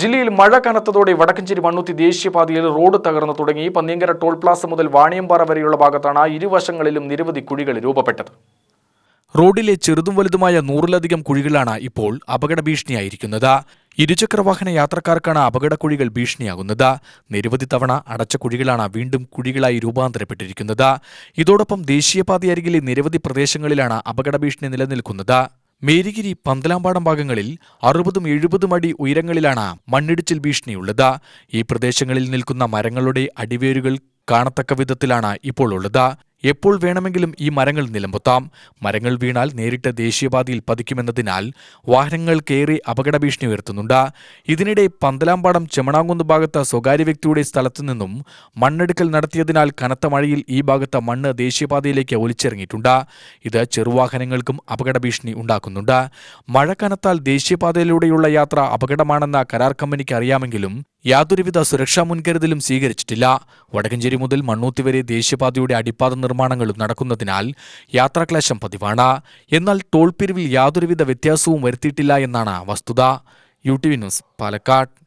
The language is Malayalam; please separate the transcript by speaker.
Speaker 1: ജില്ലയിൽ മഴ കനത്തതോടെ വടക്കഞ്ചേരി മണ്ണുത്തി ദേശീയപാതയിൽ റോഡ് തകർന്നു തുടങ്ങി. പന്നിയങ്കര ടോൾ പ്ലാസ മുതൽ വാണിയമ്പാറ വരെയുള്ള ഭാഗത്താണ് ഇരുവശങ്ങളിലും നിരവധി കുഴികൾ രൂപപ്പെട്ടത്. റോഡിലെ ചെറുതും വലുതുമായ നൂറിലധികം കുഴികളാണ് ഇപ്പോൾ അപകട ഭീഷണിയായിരിക്കുന്നത് ഇരുചക്രവാഹന യാത്രക്കാർക്കാണ് അപകടക്കുഴികൾ ഭീഷണിയാകുന്നത്. നിരവധി തവണ അടച്ച കുഴികളാണ് വീണ്ടും കുഴികളായി രൂപാന്തരപ്പെട്ടിരിക്കുന്നത്. ഇതോടൊപ്പം ദേശീയപാതയരികിലെ നിരവധി പ്രദേശങ്ങളിലാണ് അപകട ഭീഷണി നിലനിൽക്കുന്നത്. മേരിഗിരി പന്തലാമ്പാടം ഭാഗങ്ങളിൽ അറുപതും എഴുപതും അടി ഉയരങ്ങളിലാണ് മണ്ണിടിച്ചിൽ ഭീഷണിയുള്ളത്. ഈ പ്രദേശങ്ങളിൽ നിൽക്കുന്ന മരങ്ങളുടെ അടിവേരുകൾ കാണത്തക്ക വിധത്തിലാണ് ഇപ്പോൾ ഉള്ളത്. എപ്പോൾ വേണമെങ്കിലും ഈ മരങ്ങൾ നിലമ്പൊത്താം മരങ്ങൾ വീണാൽ നേരിട്ട് ദേശീയപാതയിൽ പതിക്കുമെന്നതിനാൽ വാഹനങ്ങൾക്കേറെ അപകട ഭീഷണി ഉയർത്തുന്നുണ്ട്. ഇതിനിടെ പന്തലാമ്പാടം ചെമണാങ്കുന്ന് ഭാഗത്ത് സ്വകാര്യ വ്യക്തിയുടെ സ്ഥലത്തു നിന്നും മണ്ണെടുക്കൽ നടത്തിയതിനാൽ കനത്ത മഴയിൽ ഈ ഭാഗത്ത് മണ്ണ് ദേശീയപാതയിലേക്ക് ഒലിച്ചിറങ്ങിയിട്ടുണ്ട്. ഇത് ചെറുവാഹനങ്ങൾക്കും അപകട ഭീഷണി ഉണ്ടാക്കുന്നുണ്ട്. മഴ കനത്താൽ ദേശീയപാതയിലൂടെയുള്ള യാത്ര അപകടമാണെന്ന കരാർ കമ്പനിക്ക് അറിയാമെങ്കിലും യാതൊരുവിധ സുരക്ഷാ മുൻകരുതലും സ്വീകരിച്ചിട്ടില്ല. വടക്കഞ്ചേരി മുതൽ മണ്ണൂത്തി വരെ ദേശീയപാതയുടെ അടിപ്പാത നിർമ്മാണങ്ങളും നടക്കുന്നതിനാൽ യാത്രാക്ലേശം പതിവാണ്. എന്നാൽ ടോൾ പിരിവിൽ യാതൊരുവിധ വ്യത്യാസവും വരുത്തിയിട്ടില്ല എന്നാണ് വസ്തുത. U T V news Palakkad.